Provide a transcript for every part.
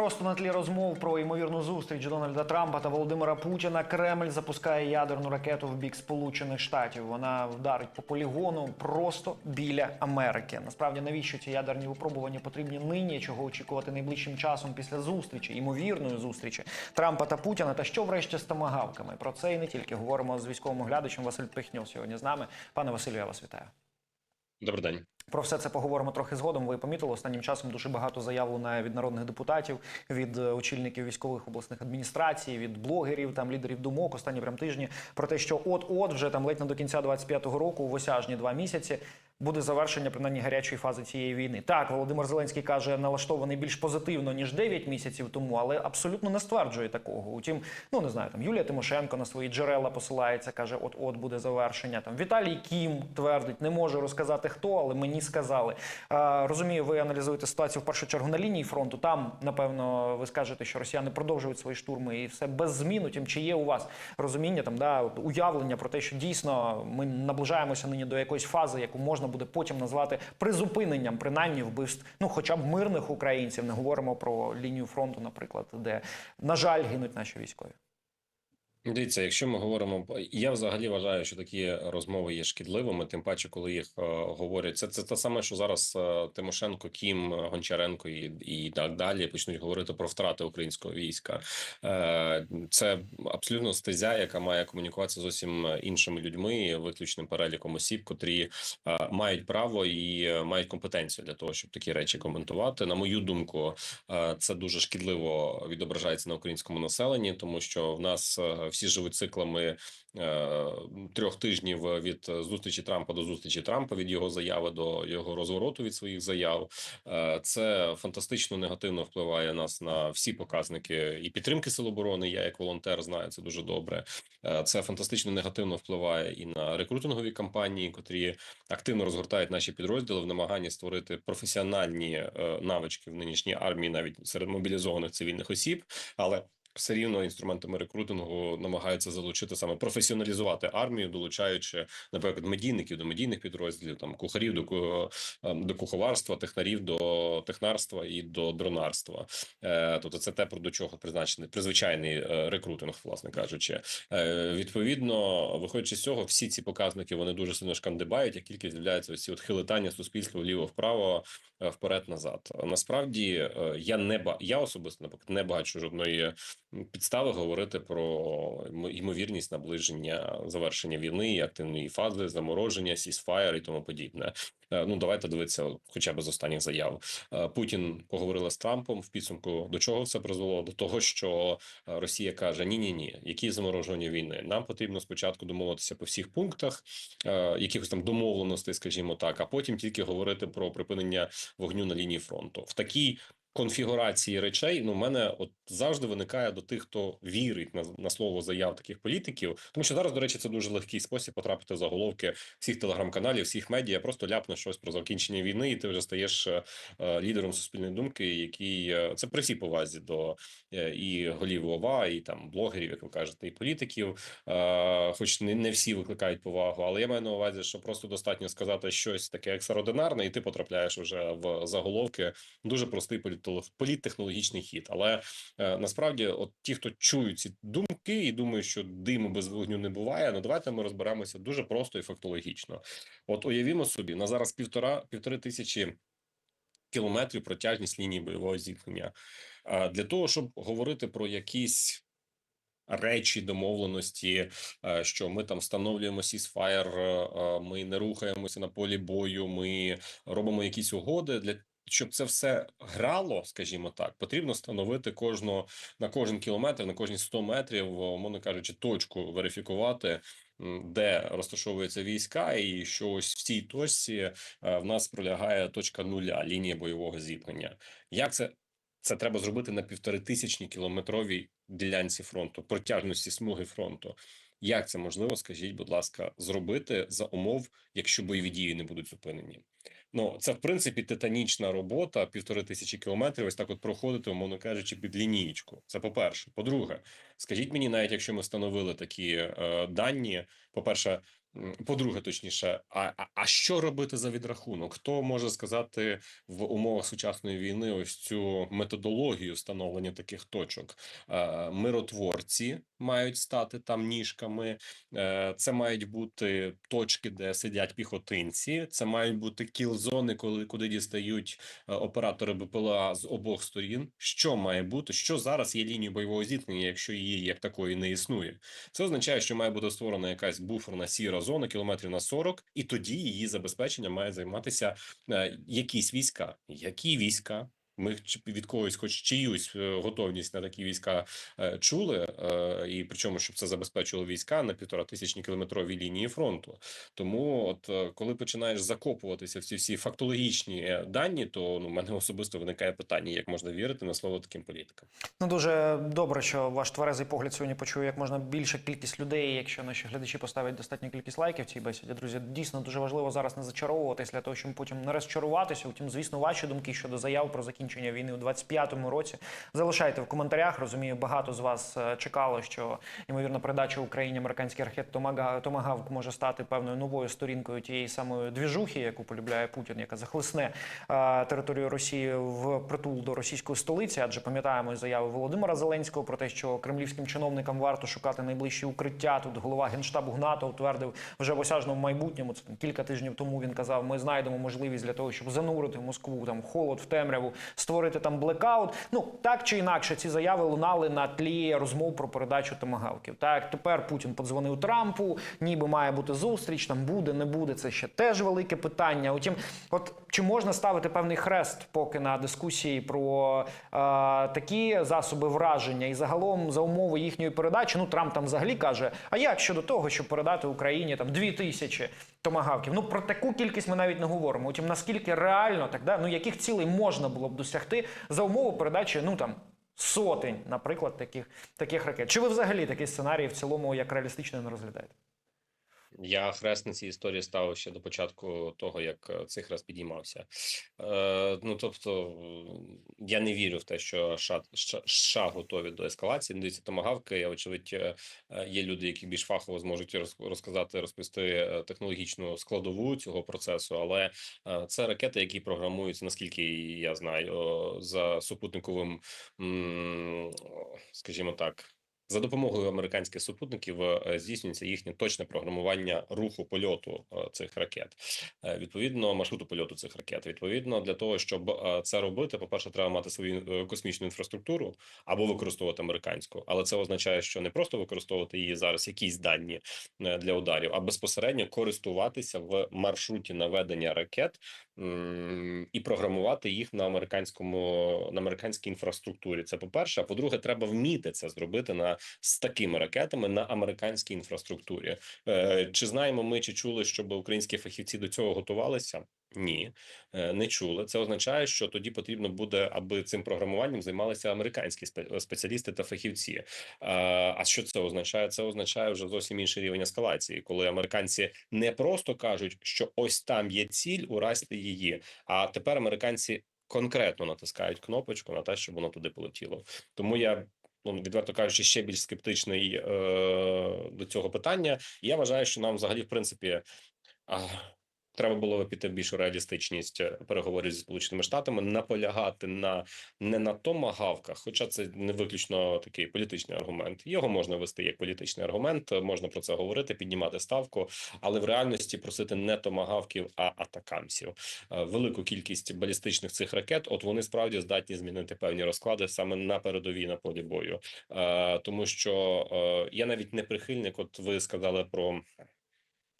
Просто на тлі розмов про ймовірну зустріч Дональда Трампа та Володимира Путіна Кремль запускає ядерну ракету в бік Сполучених Штатів. Вона вдарить по полігону просто біля Америки. Насправді, навіщо ці ядерні випробування потрібні нині? Чого очікувати найближчим часом після зустрічі, ймовірної зустрічі Трампа та Путіна? Та що врешті з томагавками? Про це і не тільки говоримо з військовим оглядачем Василь Пихньо сьогодні з нами. Пане Василю, я вас вітаю. Добрий день. Про все це поговоримо трохи згодом. Ви помітили останнім часом дуже багато заявлено від народних депутатів, від е, очільників військових обласних адміністрацій, від блогерів, там лідерів думок. Останні прям тижні про те, що от-от вже там ледь не до кінця 25-го року, в осяжні два місяці. Буде завершення принаймні гарячої фази цієї війни. Так, Володимир Зеленський каже, налаштований більш позитивно ніж 9 місяців тому, але абсолютно не стверджує такого. Утім, ну не знаю, там Юлія Тимошенко на свої джерела посилається, каже, от от буде завершення. Там Віталій Кім твердить, не може розказати хто, але мені сказали. Е, розумію, ви аналізуєте ситуацію в першу чергу на лінії фронту. Там, напевно, ви скажете, що росіяни продовжують свої штурми і все без змін. Утім, чи є у вас розуміння там да уявлення про те, що дійсно ми наближаємося нині до якоїсь фази, яку можна буде потім назвати призупиненням, принаймні вбивств, ну хоча б мирних українців. Не говоримо про лінію фронту, наприклад, де на жаль гинуть наші військові. Дивіться, якщо ми говоримо, я взагалі вважаю, що такі розмови є шкідливими, тим паче, коли їх е, говорять. Це це те саме, що зараз е, Тимошенко, Кім, Гончаренко і і так далі почнуть говорити про втрати українського війська. Е, це абсолютно стезя, яка має комунікуватися з зовсім іншими людьми, виключним переліком осіб, котрі е, мають право і е, мають компетенцію для того, щоб такі речі коментувати. На мою думку, е, це дуже шкідливо відображається на українському населенні, тому що в нас е, всі живуть циклами е, трьох тижнів від зустрічі Трампа до зустрічі Трампа, від його заяви до його розвороту від своїх заяв. Е, це фантастично негативно впливає нас на всі показники і підтримки сил оборони. Я як волонтер знаю це дуже добре. Е, це фантастично негативно впливає і на рекрутингові кампанії, котрі активно розгортають наші підрозділи в намаганні створити професіональні е, навички в нинішній армії, навіть серед мобілізованих цивільних осіб, але все рівно інструментами рекрутингу намагаються залучити саме професіоналізувати армію, долучаючи, наприклад, медійників до медійних підрозділів, там кухарів до ем, до куховарства, технарів до технарства і до дронарства. Е, Тобто, це те про до чого призначений призвичайний е, рекрутинг, власне кажучи. Е, Відповідно, виходячи з цього, всі ці показники вони дуже сильно шкандибають, як тільки з'являються ці от хилитання суспільства вліво вправо вперед назад. Насправді я не я особисто наприклад не бачу жодної підстави говорити про ймовірність наближення завершення війни, активної фази, замороження, сісфаєр і тому подібне. Е, Ну давайте дивитися, хоча б з останніх заяв. Е, Путін поговорила з Трампом в підсумку. До чого все призвело? До того, що е, Росія каже: Ні, ні, ні, які замороження війни. Нам потрібно спочатку домовитися по всіх пунктах, якихось там домовленостей, скажімо так, а потім тільки говорити про припинення вогню на лінії фронту. В такій конфігурації речей ну мене от завжди виникає до тих, хто вірить на, на слово заяв таких політиків, тому що зараз, до речі, це дуже легкий спосіб потрапити в заголовки всіх телеграм-каналів, всіх медіа. Просто ляпне щось про закінчення війни, і ти вже стаєш е, е, лідером суспільної думки, який е, це при всій повазі до і голів ОВА, і там блогерів, як ви кажете, і політиків. Хоч не, не всі викликають повагу, але я маю на увазі, що просто достатньо сказати щось таке екстраординарне, і ти потрапляєш вже в заголовки. Дуже простий політолог- політтехнологічний хід. Але е, насправді, от ті, хто чують ці думки і думають, що диму без вогню не буває. Ну давайте ми розберемося дуже просто і фактологічно. От уявімо собі, на зараз півтора півтори тисячі кілометрів протяжність лінії бойового зіткнення. Для того, щоб говорити про якісь речі, домовленості, е, що ми там встановлюємо сісфаєр, ми не рухаємося на полі бою, ми робимо якісь угоди для. Щоб це все грало, скажімо так, потрібно встановити кожного на кожен кілометр, на кожні 100 метрів, умовно кажучи, точку верифікувати, де розташовуються війська, і що ось в цій точці е, в нас пролягає точка нуля лінія бойового зіткнення. Як це? Це треба зробити на півтори тисячні кілометровій ділянці фронту, протяжності смуги фронту. Як це можливо, скажіть, будь ласка, зробити за умов, якщо бойові дії не будуть зупинені? Ну це в принципі титанічна робота, півтори тисячі кілометрів. Ось так, от проходити, умовно кажучи, під лінієчку. Це по перше. По-друге, скажіть мені, навіть якщо ми встановили такі е, дані, по перше, По-друге, точніше, а, а, що робити за відрахунок? Хто може сказати в умовах сучасної війни ось цю методологію встановлення таких точок? Е, Миротворці мають стати там ніжками. Е, Це мають бути точки, де сидять піхотинці. Це мають бути кіл-зони, коли куди дістають е, оператори БПЛА з обох сторін. Що має бути? Що зараз є лінією бойового зіткнення, якщо її як такої не існує? Це означає, що має бути створена якась буферна сіра зона кілометрів на 40, і тоді її забезпечення має займатися е, якісь війська. Які війська? Ми від когось, хоч чиюсь е, готовність на такі війська е, чули, е, і причому, щоб це забезпечило війська на півтора тисячні кілометровій лінії фронту. Тому, от коли починаєш закопуватися в ці всі фактологічні дані, то ну мене особисто виникає питання, як можна вірити на слово таким політикам. Ну дуже добре, що ваш тверезий погляд сьогодні почує як можна більша кількість людей. Якщо наші глядачі поставлять достатню кількість лайків цій бесіді, друзі, дійсно дуже важливо зараз не зачаровуватись для того, щоб потім не розчаруватися. Утім, звісно, ваші думки щодо заяв про закінчення війни у 25-му році залишайте в коментарях. Розумію, багато з вас е, чекало, що ймовірно передача Україні американський Томага- Томагавк може стати певною новою сторінкою тієї самої двіжухи, яку полюбляє Путін, яка захлисне е, територію Росії в притул до російської столиці. Адже пам'ятаємо заяви Володимира Зеленського про те, що кремлівським чиновникам варто шукати найближчі укриття. Тут голова генштабу ГНАТО утвердив вже в осяжному майбутньому. Це кілька тижнів тому він казав: ми знайдемо можливість для того, щоб занурити Москву там холод, в темряву, створити там блекаут. Ну так чи інакше, ці заяви лунали на тлі розмов про передачу томагавків. Так тепер Путін подзвонив Трампу, ніби має бути зустріч. Там буде, не буде. Це ще теж велике питання. Утім, от чи можна ставити певний хрест поки на дискусії про е, такі засоби враження і загалом за умови їхньої передачі? Ну Трамп там взагалі каже: а як щодо того, щоб передати Україні там дві тисячі томагавків? Ну про таку кількість ми навіть не говоримо. Утім, наскільки реально так, да? ну яких цілей можна було б досягти за умови передачі? Ну там. Сотень, наприклад, таких, таких ракет. Чи ви взагалі такий сценарій в цілому як реалістично не розглядаєте? Я хрест на цій історії ставив ще до початку того, як е, цей хрест підіймався. Е, ну тобто, я не вірю в те, що США, США, готові до ескалації. Ну, Дивіться, томагавки, я очевидь, е, е, є люди, які більш фахово зможуть роз- розказати, розповісти технологічну складову цього процесу, але це ракети, які програмуються, наскільки я знаю, за супутниковим, скажімо так. За допомогою американських супутників е, здійснюється їхнє точне програмування руху польоту е, цих ракет. Е, Відповідно, маршруту польоту цих ракет. Відповідно, для того, щоб е, це робити, по перше, треба мати свою е, космічну інфраструктуру або використовувати американську. Але це означає, що не просто використовувати її зараз, якісь дані е, для ударів, а безпосередньо користуватися в маршруті наведення ракет і програмувати їх на американському на американській інфраструктурі. Це по перше. А по-друге, треба вміти це зробити на з такими ракетами на американській інфраструктурі. Е, Чи знаємо ми, чи чули, щоб українські фахівці до цього готувалися? Ні, е, не чули. Це означає, що тоді потрібно буде, аби цим програмуванням займалися американські спеціалісти та фахівці. Е, А що це означає? Це означає вже зовсім інший рівень ескалації, коли американці не просто кажуть, що ось там є ціль, уразьте її. А тепер американці конкретно натискають кнопочку на те, щоб воно туди полетіло. Тому я. Ну, відверто кажучи, ще більш скептичний е, до цього питання. Я вважаю, що нам взагалі, в принципі, а, треба було піти в більшу реалістичність е, переговорів зі сполученими штатами, наполягати на не на томагавках, хоча це не виключно такий політичний аргумент. Його можна вести як політичний аргумент, е, можна про це говорити, піднімати ставку, але в реальності просити не томагавків, а атакамсів. Е, Велику кількість балістичних цих ракет, от вони справді здатні змінити певні розклади саме на передовій на полі бою. Тому що я навіть не прихильник, от ви сказали про.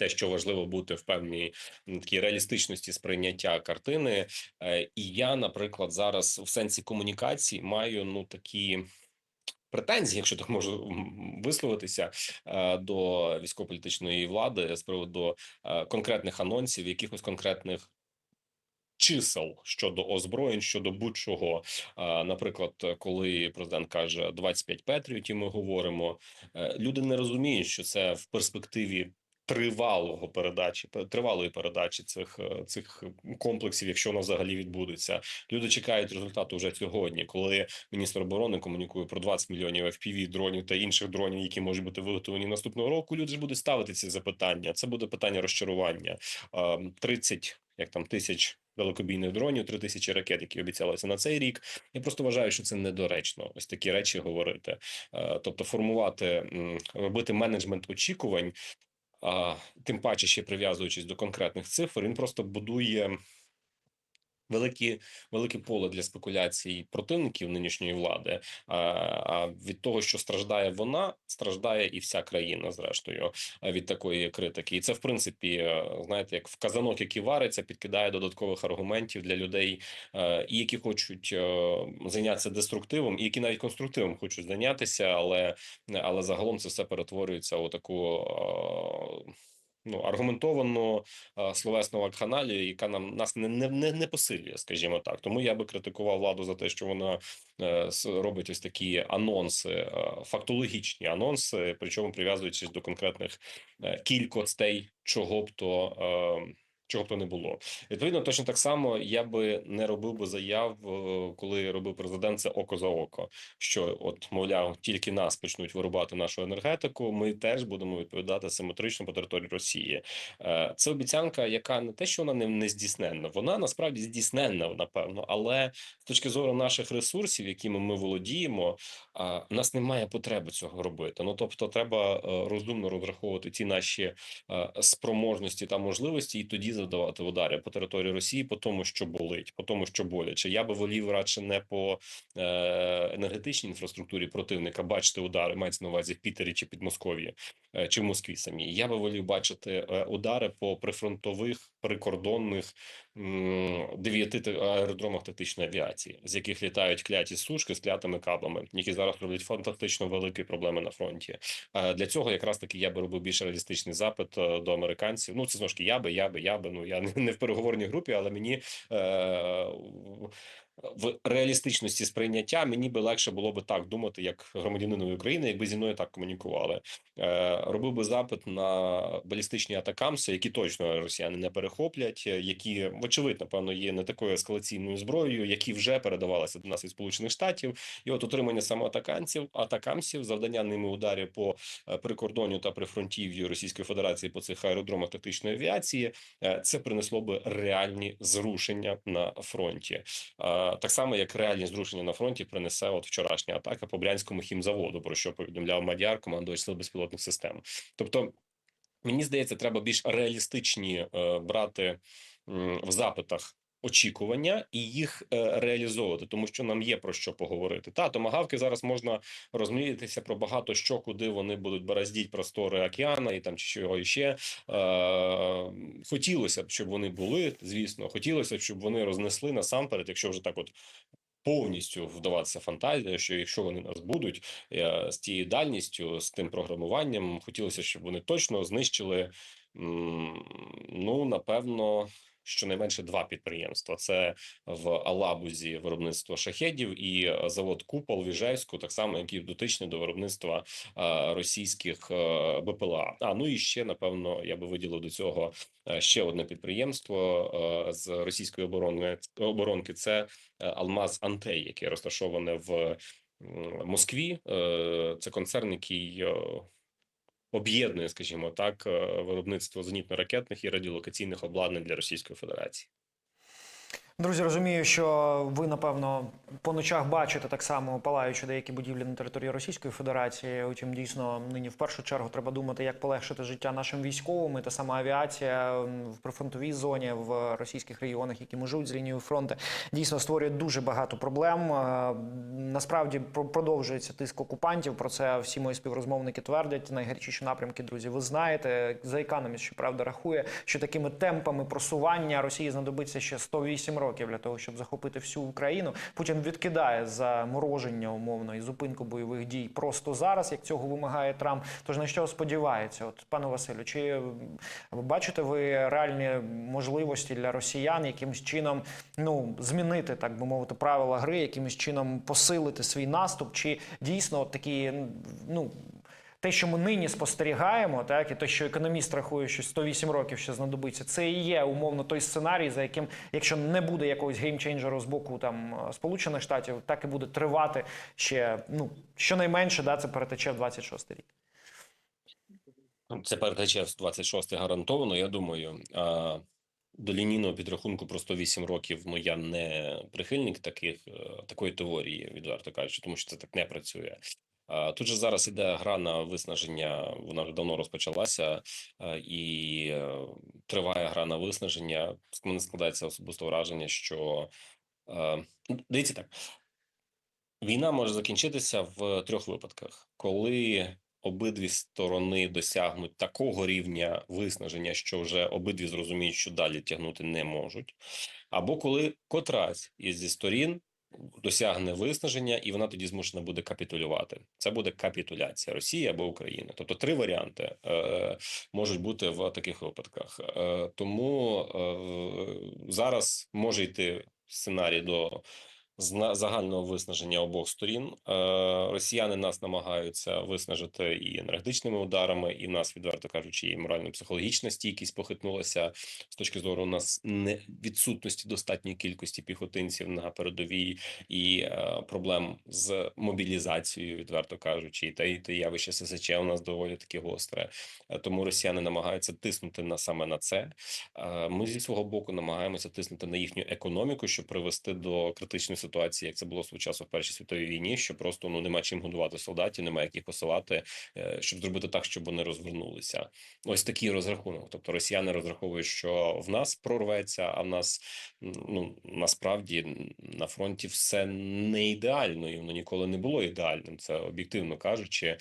Те, що важливо бути в певній такій реалістичності сприйняття картини, Е, і я, наприклад, зараз в сенсі комунікації маю ну такі претензії, якщо так можу висловитися, е, до військово-політичної влади з приводу е, конкретних анонсів, якихось конкретних. Чисел щодо озброєнь, щодо будь-чого, наприклад, коли президент каже 25 Петріотів, ми говоримо. Люди не розуміють, що це в перспективі тривалого передачі тривалої передачі цих е, цих комплексів, якщо воно взагалі відбудеться. Люди чекають результату вже сьогодні, коли міністр оборони комунікує про 20 мільйонів FPV дронів та інших дронів, які можуть бути виготовлені наступного року. Люди ж будуть ставити ці запитання. Це буде питання розчарування. Е, 30, як там тисяч. Далекобійних дронів, три тисячі ракет, які обіцялися на цей рік. Я просто вважаю, що це недоречно. Ось такі речі говорити. Е, Тобто, формувати, робити менеджмент очікувань, тим паче ще прив'язуючись до конкретних цифр, він просто будує великі, велике поле для спекуляцій противників нинішньої влади. А, а від того, що страждає вона, страждає і вся країна, зрештою, від такої критики. І це, в принципі, е, знаєте, як в казанок, який вариться, підкидає додаткових аргументів для людей, е, і які хочуть е, зайнятися деструктивом, і які навіть конструктивом хочуть зайнятися, але, але загалом це все перетворюється у таку. Ну, аргументовану е, словесну вакханалію, яка нам нас не, не, не, посилює, скажімо так. Тому я би критикував владу за те, що вона е, робить ось такі анонси, е, фактологічні анонси, причому прив'язуючись до конкретних кількостей, чого б то. Чого б то не було, відповідно, точно так само я би не робив би заяв, е, коли робив президент це око за око. Що, от, мовляв, тільки нас почнуть вирубати нашу енергетику, ми теж будемо відповідати симетрично по території Росії. Е, Це обіцянка, яка не те, що вона не, не здійсненна, вона насправді здійсненна, напевно, але з точки зору наших ресурсів, якими ми володіємо, в нас немає потреби цього робити. Ну тобто, треба е, розумно розраховувати ті наші спроможності та можливості, і тоді завдавати удари по території Росії, по тому, що болить, по тому, що боляче. Я би волів радше не по е, енергетичній інфраструктурі противника бачити удари, мається на увазі в Пітері чи Підмосков'ї е, чи в Москві самій. Я би волів бачити е, удари по прифронтових прикордонних м, дев'яти аеродромах тактичної авіації, з яких літають кляті сушки з клятими кабами, які зараз роблять фантастично великі проблеми на фронті. Е, Для цього якраз таки я би робив більш реалістичний запит е, до американців. Ну це знову ж я би, я би, я би. Ну я не- в переговорній групі, але мені е, в реалістичності сприйняття мені би легше було би так думати, як громадянинові України, якби зі мною так комунікували. Е, Робив би запит на балістичні атакамси, які точно росіяни не перехоплять, е, які вочевидь, напевно, є не такою ескалаційною зброєю, які вже передавалися до нас від Сполучених Штатів. І от отримання саме атаканців, атакамсів, завдання ними ударів по е, прикордонню та прифронтів'ю Російської Федерації по цих аеродромах тактичної авіації. е, Це принесло би реальні зрушення на фронті. Е, Так само, як реальні зрушення на фронті принесе от вчорашня атака по брянському хімзаводу, про що повідомляв Мадяр, командувач сил безпілотних систем. Тобто, мені здається, треба більш реалістичні е, брати в запитах. Очікування і їх е, реалізовувати, тому що нам є про що поговорити. Та томагавки зараз можна розмріятися про багато що, куди вони будуть бороздіть простори океана і там чи чого ще. Е, хотілося б, щоб вони були, звісно, хотілося б, щоб вони рознесли насамперед, якщо вже так, от повністю вдаватися фантазія, що якщо вони нас будуть е, з тією дальністю, з тим програмуванням, хотілося, щоб вони точно знищили. Ну, напевно, щонайменше два підприємства: це в Алабузі виробництво шахедів і е, завод Купол в Іжевську, так само, який дотичний до виробництва е, російських е, БПЛА. А ну і ще напевно я би виділив до цього ще одне підприємство з російської оборони оборонки. Це Алмаз Антей, яке розташоване в Москві. Це концерн, який об'єднує, скажімо так, е, виробництво зенітно-ракетних і радіолокаційних обладнань для Російської Федерації. Друзі, розумію, що ви напевно по ночах бачите так само палаючи деякі будівлі на території Російської Федерації. Утім, дійсно, нині в першу чергу треба думати, як полегшити життя нашим військовим. Та сама авіація в прифронтовій зоні в російських регіонах, які межують з лінією фронту, дійсно створює дуже багато проблем. Е, Насправді про- продовжується тиск окупантів. Про це всі мої співрозмовники твердять. Найгарячіші напрямки, друзі, ви знаєте. За економіст, щоправда, рахує, що такими темпами просування Росії знадобиться ще 108 років для того, щоб захопити всю Україну. Путін відкидає замороження умовно і зупинку бойових дій просто зараз, як цього вимагає Трамп. Тож на що сподівається? От пане Василю, чи бачите ви реальні можливості для росіян якимось чином ну змінити, так би мовити, правила гри, якимось чином посилити свій наступ? Чи дійсно от такі ну те, що ми нині спостерігаємо, так і те, що економіст рахує, що 108 років ще знадобиться, це і є умовно той сценарій, за яким, якщо не буде якогось геймчейнджеру з боку там Сполучених Штатів, так і буде тривати ще ну щонайменше, да, це перетече в 26 рік. Це перетече в 26 гарантовано. Я думаю, а до лінійного підрахунку про 108 років. Ну я не прихильник таких е, такої теорії, відверто кажучи, тому що це так не працює. Тут же зараз іде гра на виснаження. Вона вже давно розпочалася, і е, триває гра на виснаження. З мене складається особисто враження, що ну, дивіться так. Війна може закінчитися в трьох випадках, коли обидві сторони досягнуть такого рівня виснаження, що вже обидві зрозуміють, що далі тягнути не можуть, або коли котрась із зі сторін досягне виснаження, і вона тоді змушена буде капітулювати. Це буде капітуляція Росії або України. Тобто три варіанти е, можуть бути в таких випадках. Е, тому е, зараз може йти сценарій до загального виснаження обох сторін. Е, Росіяни нас намагаються виснажити і енергетичними ударами, і нас, відверто кажучи, і морально-психологічна стійкість похитнулася з точки зору у нас не відсутності достатньої кількості піхотинців на передовій і е, проблем з мобілізацією, відверто кажучи, та й те явище ССЧ у нас доволі таки гостре. Е, Тому росіяни намагаються тиснути на саме на це. Ми зі свого боку намагаємося тиснути на їхню економіку, щоб привести до критичної ситуації, як це було свого часу в Першій світовій війні, що просто ну нема чим годувати солдатів, немає як їх посилати, е, щоб зробити так, щоб вони розвернулися. Ось такий розрахунок. Тобто росіяни розраховують, що в нас прорветься, а в нас ну насправді на фронті все не ідеально, і воно ніколи не було ідеальним. Це об'єктивно кажучи, е,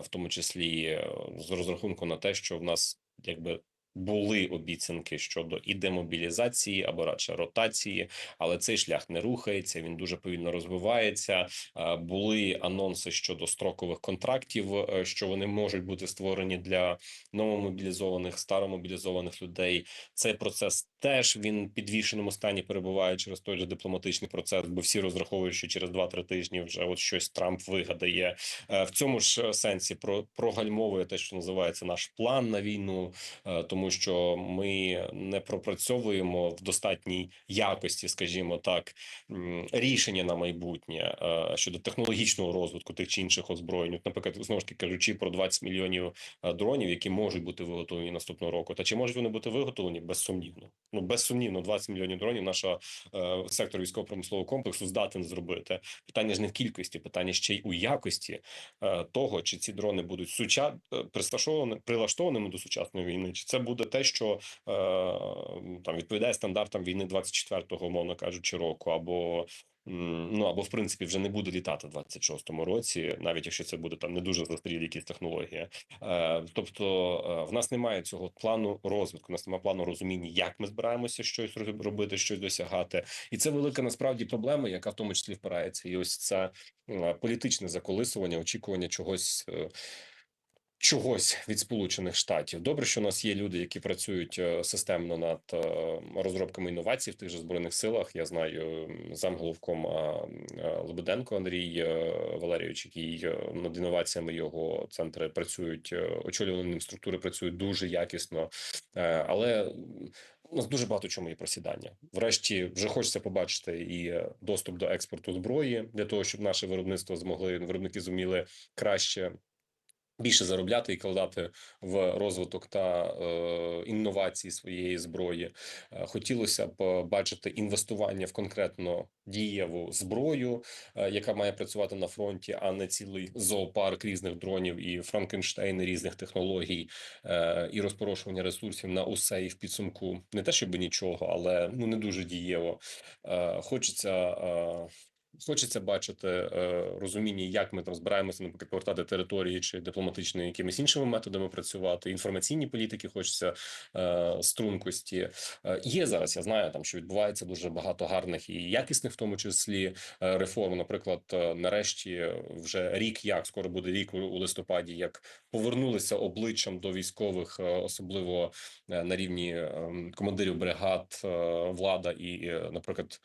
в тому числі е, з розрахунку на те, що в нас якби. Були обіцянки щодо і демобілізації або радше ротації, але цей шлях не рухається. Він дуже повільно розвивається. Е, Були анонси щодо строкових контрактів, е, що вони можуть бути створені для новомобілізованих, старомобілізованих людей. Цей процес теж він підвішеному стані перебуває через той же дипломатичний процес, бо всі розраховують, що через 2-3 тижні вже от щось Трамп вигадає Е, в цьому ж сенсі. Про прогальмовує те, що називається наш план на війну, е, тому що ми не пропрацьовуємо в достатній якості, скажімо так, рішення на майбутнє е, щодо технологічного розвитку тих чи інших озброєнь. Наприклад, знову ж таки кажучи про 20 мільйонів е, дронів, які можуть бути виготовлені наступного року. Та чи можуть вони бути виготовлені? Безсумнівно. Ну безсумнівно, 20 мільйонів дронів. Наша е, сектор військово-промислового комплексу здатен зробити. Питання ж не в кількості, питання ще й у якості того, чи ці дрони будуть суча прилаштованими до сучасної війни, чи це буде те, що е, там відповідає стандартам війни 24-го, мовно кажучи, року, або ну або в принципі вже не буде літати в 26-му році, навіть якщо це буде там не дуже застрілі якісь технології. Е, тобто е, в нас немає цього плану розвитку, у нас немає плану розуміння, як ми збираємося щось роб- робити, щось досягати, і це велика насправді проблема, яка в тому числі впирається, і ось це політичне заколисування, очікування чогось. Чогось від Сполучених Штатів добре, що у нас є люди, які працюють е, системно над е, розробками інновацій в тих же збройних силах. Я знаю замголовком е, Лебеденко Андрій Валерійович, який над інноваціями його центри працюють. Очолювані ним структури працюють дуже якісно, але у нас дуже багато чому є просідання. Врешті вже хочеться побачити і доступ до експорту зброї для того, щоб наше виробництво змогли виробники зуміли краще. Більше заробляти і кладати в розвиток та е, інновації своєї зброї. Е, хотілося б бачити інвестування в конкретно дієву зброю, е, яка має працювати на фронті, а не цілий зоопарк різних дронів і франкенштейни різних технологій е, і розпорошування ресурсів на усе і в підсумку не те, щоб нічого, але ну не дуже дієво. Е, хочеться. Е, Хочеться бачити е, розуміння, як ми там збираємося, наприклад, повертати території чи дипломатичними якимись іншими методами працювати. Інформаційні політики хочеться е, стрункості. Е, є зараз. Я знаю там, що відбувається дуже багато гарних і якісних, в тому числі реформ. Наприклад, нарешті вже рік, як скоро буде рік у, листопаді, як повернулися обличчям до військових, особливо на рівні е, командирів бригад, влада і, наприклад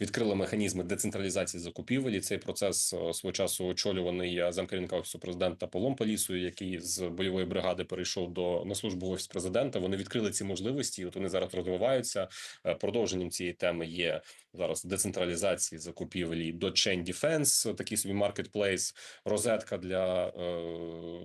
відкрили механізми децентралізації закупівель. Цей процес е, свого часу очолюваний е, замкерівника офісу президента Павлом Полісою, який з бойової бригади перейшов до на службу офіс президента. Вони відкрили ці можливості. От вони зараз розвиваються. Е, Продовженням цієї теми є зараз децентралізації закупівлі до Chain Defense, такий собі маркетплейс, розетка для е,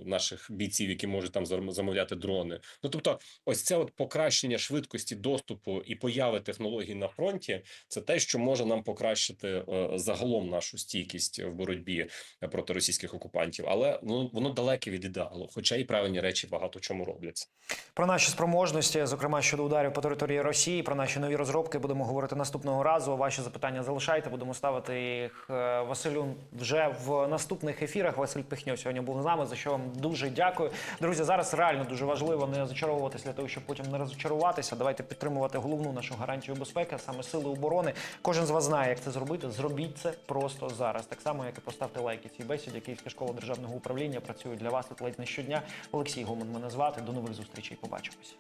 наших бійців, які можуть там зам- замовляти дрони. Ну тобто, ось це от покращення швидкості доступу і появи технологій на фронті, це те, що може нам покращити е, загалом нашу стійкість в боротьбі проти російських окупантів, але ну воно далеке від ідеалу, хоча і правильні речі багато чому робляться. Про наші спроможності, зокрема щодо ударів по території Росії, про наші нові розробки будемо говорити наступного разу. Ваші запитання залишайте, будемо ставити їх е, Василю вже в наступних ефірах. Василь Пихньо сьогодні був з нами. За що вам дуже дякую. Друзі, зараз реально дуже важливо не зачаровуватися для того, щоб потім не розчаруватися. Давайте підтримувати головну нашу гарантію безпеки, саме сили оборони. Кожен з вас знає, як це зробити. Зробіть це просто зараз. Так само, як і поставте лайки цій бесіді. Київська школа державного управління працює для вас тут ледь не щодня. Олексій Гомон мене звати. До нових зустрічей. Побачимось.